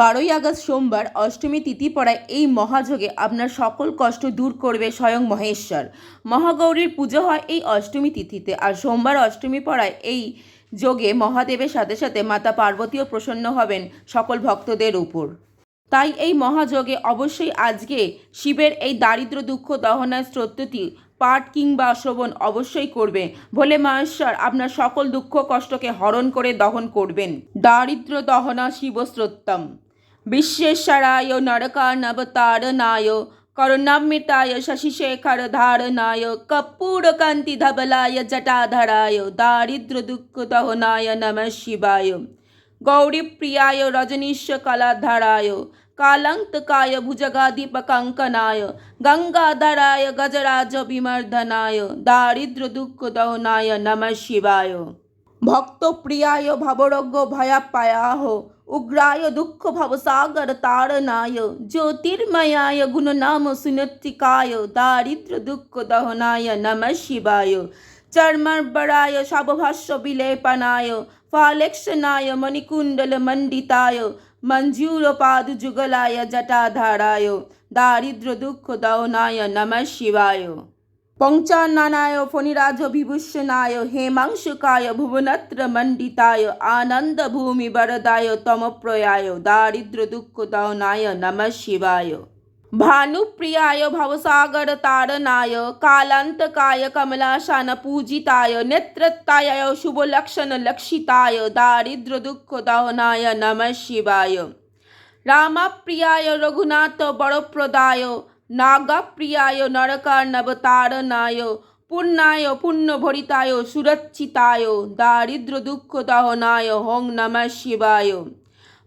বারোই আগস্ট সোমবার অষ্টমী তিথি পড়ায় এই মহাযোগে আপনার সকল কষ্ট দূর করবে স্বয়ং মহেশ্বর। মহাগৌরীর পুজো হয় এই অষ্টমী তিথিতে আর সোমবার অষ্টমী পড়ায় এই যোগে মহাদেবের সাথে সাথে মাতা পার্বতীও প্রসন্ন হবেন সকল ভক্তদের উপর। তাই এই মহাযোগে অবশ্যই আজকে শিবের এই দারিদ্র দুঃখ দহনার স্তোত্রটি পাঠ কিংবা শ্রবণ অবশ্যই করবে ভোলে মহেশ্বর আপনার সকল দুঃখ কষ্টকে হরণ করে দহন করবেন। দারিদ্র দহনা শিবস্ত্রোত্তম বিশ্বেশ্বরায় নরকানবতারনায় করুণামৃতায় শশিশেখর ধারণায় কর্পূরকান্তি ধবলায় জটাধরায় দারিদ্র দুঃখ দহনায় নমঃ শিবায় গৌরীপ্রিয়ায় রজনীশ কলাধরায় কালান্তকায় ভুজগাদীপকঙ্কনায় গঙ্গাধরায় গজরাজ বিমর্দনায় দারিদ্র দুঃখ দহনায় নমঃ শিবায় ভক্তপ্রিয়ায় ভবরোগ্য ভয়াপায়াহ উগ্রায় দুঃখ ভবসাগর তারনায় জ্যোতির্ময়ায় গুণনাম সুনত্তিকায় দারিদ্র দুঃখ দহনায় নমঃ শিবায় চর্মর্বরায় শবভাষ্য বিলেপনায় ফালেক্ষনায় মণিকুণ্ডল মণ্ডিতায় মঞ্জুরপাদ যুগলায় জটাধারায় দারিদ্র দুঃখ দহনায় নমঃ শিবায় পঞ্চান্নানায় ফণিরাজ বিভূষণায় হেমাংশুকায় ভুবনত্র মণ্ডিতায় আনন্দ ভূমি বরদায় তমপ্রয়ায় দারিদ্র দুঃখ দহনায় নমঃ শিবায় ভানুপ্রিয়ায় ভবসাগর তারনায় কালান্তকায় কমলাশান পূজিতায় নেত্রত্তায় শুভলক্ষণ লক্ষিতায় দারিদ্র দুঃখ দহনায় নমঃ শিবায় রামপ্রিয়ায় রঘুনাথ বরপ্রদায় নাগপ্রিয়ায় নরকার্ণবতারনায় পুণ্যায় পুণ্যভরিতায় সুরচ্ছিতায় দারিদ্র দুঃখ দহনায় হোং নমঃ শিবায়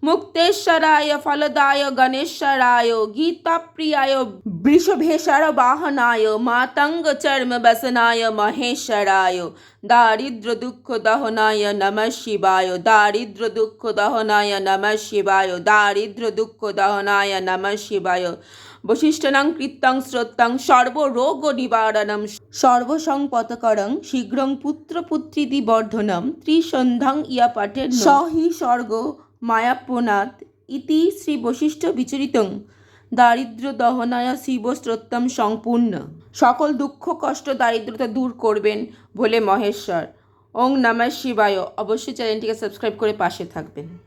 মুক্তেশ্বরায় ফলদায় গণেশ্বরায় গীতাপ্রিয়ায় বৃষভেশর বাহনায় মাতঙ্গ চর্ম বসনায় মহেশ্বরায় দারিদ্র দুঃখ দহনায় নমঃ শিবায় দারিদ্র দুঃখ দহনায় নমঃ শিবায় দারিদ্র দুঃখ দহনায় নমঃ শিবায় বশিষ্ঠনাং কৃত্যং শ্রোত্তং সর্বরোগ নিবারণম সর্বসংপতকরং শীঘ্রং পুত্রপুত্রিদি বর্ধনম, ত্রিসন্ধ্যাং ইয়া পাঠের সহি স্বর্গ মায়াপ্রনাথ ইতি শ্রী বশিষ্ঠ বিচরিতং, দারিদ্র দহনায় শিবস্ত্রোত্তম সম্পূর্ণ। সকল দুঃখ কষ্ট দারিদ্রতা দূর করবেন বলে মহেশ্বর। ওং নমঃ শিবায়। অবশ্যই চ্যানেলটিকে সাবস্ক্রাইব করে পাশে থাকবেন।